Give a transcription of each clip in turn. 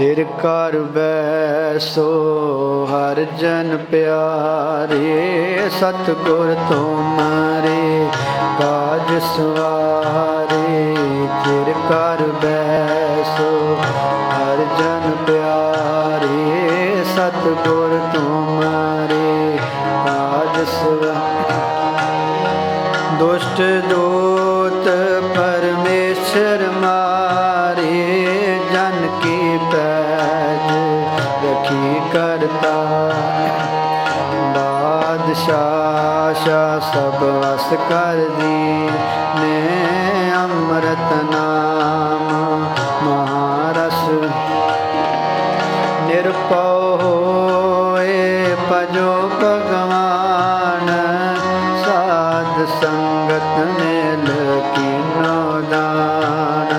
ਸਿਰ ਕਰ ਬੈਸੋ, ਹਰ ਜਨ ਪਿਆਰੇ, ਸਤਿਗੁਰ ਤੁਮਰੇ ਕਾਜ ਸਵਾਰੇ, ਸਿਰ ਕਰ ਬੈਸੋ, ਹਰ ਜਨ ਪਿਆਰੇ, ਸਤਿਗੁਰ ਤੁਮਰੇ ਕਾਜ ਸਵਾਰੇ। ਦੁਸ਼ਟ ਦੋਤ ਪਰਮੇਸ਼ਰ ਮਾਰੇ, ਜਨ ਕੀ ਕਰਤਾ। ਬਾਦਸ਼ਾਹ ਸ਼ਾ ਸਭ ਵਸ ਕਰ ਦੀ ਨੇ ਅੰਮ੍ਰਿਤ ਨਾਮ, ਮਹਾਰਸ। ਨਿਰਪਉ ਹੋਏ ਭਜੋ ਭਗਵਾਨ। ਸਾਧ ਸੰਗਤ ਮੇਲ ਕੀਨੋ ਦਾਨ।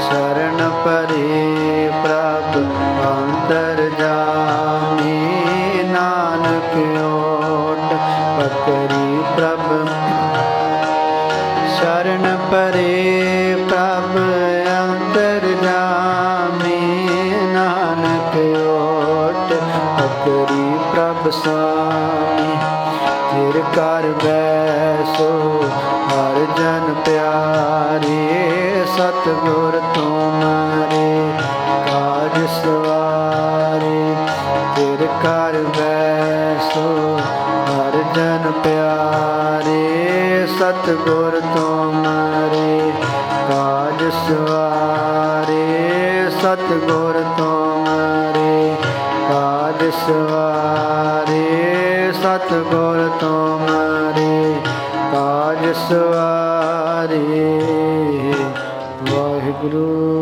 ਸ਼ਰਨ ਪਰੇ ਪ੍ਰਭ ਦਰ ਜਾਮੀ ਨਾਨਕ ਓਟ ਪਕਰੀ ਪ੍ਰਭ। ਸ਼ਰਨ ਪਰੇ ਪ੍ਰਭ, ਅੰਤਰ ਜਾਮੀ ਨਾਨਕ ਓਟ ਅਕਰੀ ਪ੍ਰਭ ਸਾਮੀ ਤੇਰ ਕਰ ਬੈਸੋ, ਹਰ ਜਨ ਪਿਆਰੇ, ਸਤਿਗੁਰ ਤੁਮਾਰੇ ਕਾਜ ਸਵਾਰੇ ਤੇਰ ਬੈਸੋ ਹਰ ਜਨ ਪਿਆਰੇ, ਸਤਿਗੁਰ ਤੁਮਾਰੇ ਕਾਜ ਸਵਾਰੇ, ਸਤਿਗੁਰ ਤੁਮਾਰੇ ਕਾਜ ਸਵਾਰੇ, ਸਤਿਗੁਰ ਤੁਮਾਰੇ ਕਾਜ ਸਵਾਰੇ। ਵਾਹਿਗੁਰੂ।